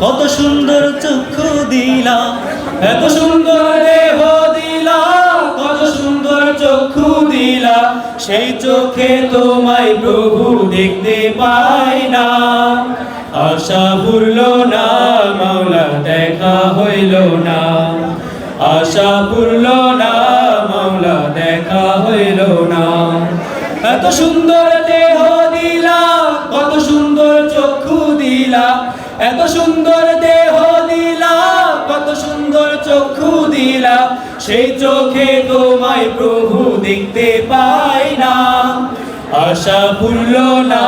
কত সুন্দর চক্ষু দিলা, এত সুন্দর দেহ দিলা, কত সুন্দর চক্ষু দিলা, সেই চোখে তোমায় প্রভু দেখতে পাই না। আশা ভুলল না, মাওলা দেখা হইল না। আশা ভুলল না, মাওলা দেখা হইল না। এত সুন্দর দেহ দিলা, কত সুন্দর চক্ষু দিলা এত সুন্দর দেহ দিলা, কত সুন্দর চক্ষু দিলা, সেই চোখে তোমায় প্রভু দেখতে পাই না। আশা ভুলল না,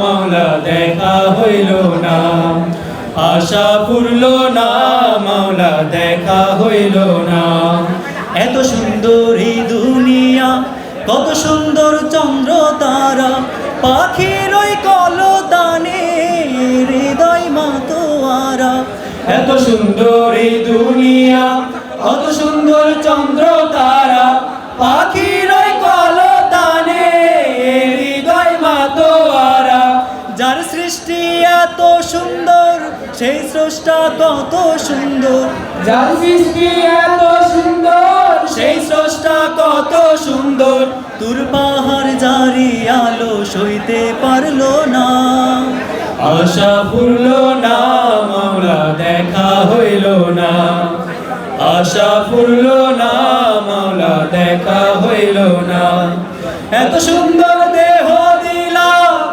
মাওলা দেখা হইল না। আশা ফুরল না, মাওলা দেখা হইল না। এত সুন্দর দুনিয়া, কত সুন্দর চন্দ্র তারা পাখির ওই হৃদয় মাতোয়ারা এত সুন্দর এই দুনিয়া অত সুন্দর চন্দ্র তারা। পাখির ওই কলতানে, হৃদয় মাতোয়ারা। যার সৃষ্টি এত সুন্দর, সেই স্রষ্টা কত সুন্দর। যার সৃষ্টি এত সুন্দর, সেই স্রষ্টা কত সুন্দর। তোর পাহাড় জারি আলো সইতে পারল না। আশা ফুরল না। মাওলা দেখা হইল না। আশা ফুরল না, মাওলা দেখা হইল না। এত সুন্দর দেহ দিলা,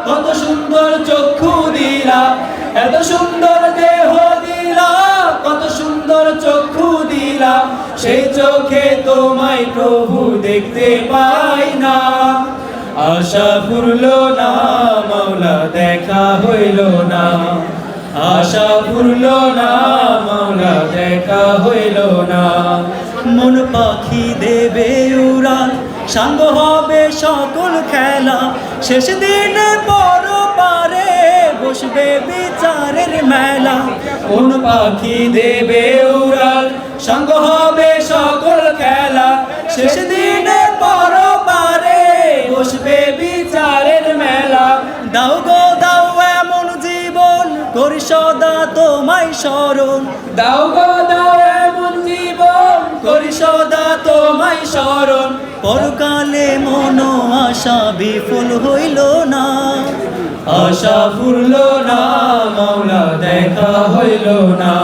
কত সুন্দর চক্ষু দিলা। এত সুন্দর দেহ দিলা, কত সুন্দর চক্ষু দিলা। সেই চোখে তোমায় প্রভু দেখতে পাই না। আশা ফুরল না, মাওলা দেখা হইল না। আশা ফুরল না মাওলা দেখা হইল না। মন পাখি দেবে উড়াল সাঙ্গ হবে সকল খেলা। শেষ দিনে পর পারে বসবে বিচারের মেলা। কোন পাখি দেবে উড়াল সঙ্গ হবে সকল খেলা। শেষ দিনে পর পারে বসবে বিচারের মেলা। দাও সদা তোমায় স্মরণ। দাও গো দাও এমন জীবন। করি সদা তোমায় স্মরণ। পরকালে মন আশা বিফল হইল না। আশা ফুরল না মাওলা দেখা হইল না।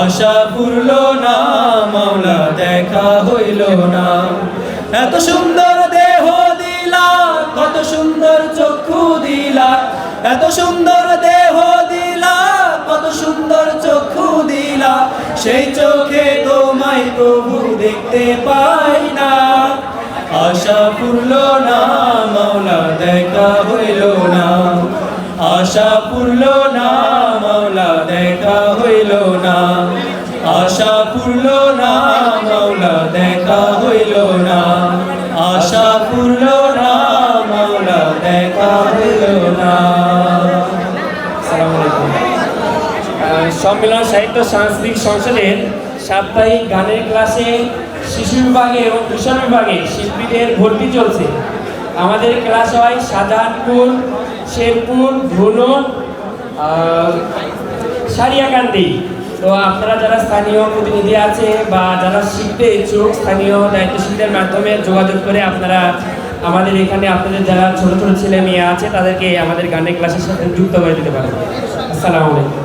আশা ফুরল না মাওলা দেখা হইল না। এত সুন্দর দেহ দিলা কত এত সুন্দর দেহ দিলা, কত সুন্দর চক্ষু দিলা, সেই চোখে তোমায় প্রভু দেখতে পাই না। আশা ফুরল না, মাওলা দেখা হইল না। আশা ফুরল না, মাওলা দেখা হইল না। আশা ফুরল না, মাওলা দেখা হইল না। সম্মেলন সাহিত্য, সাংস্কৃতিক সংসদের সাপ্তাহিক গানের ক্লাসে শিশু বিভাগে এবং কিশোর বিভাগে শিল্পীদের ভর্তি চলছে। আমাদের ক্লাস হয় শাহজাহানপুর শেরপুর ধুনন সারিয়াকান্দি। তো আপনারা যারা স্থানীয় প্রতিনিধি আছে বা যারা শিখতে ইচ্ছুক স্থানীয় দায়িত্বশীলদের মাধ্যমে যোগাযোগ করে আপনারা আমাদের এখানে আপনাদের যারা ছোট ছোট ছেলে মেয়ে আছে তাদেরকে আমাদের গানের ক্লাসের সাথে যুক্ত করে দিতে পারেন। আসসালামু আলাইকুম।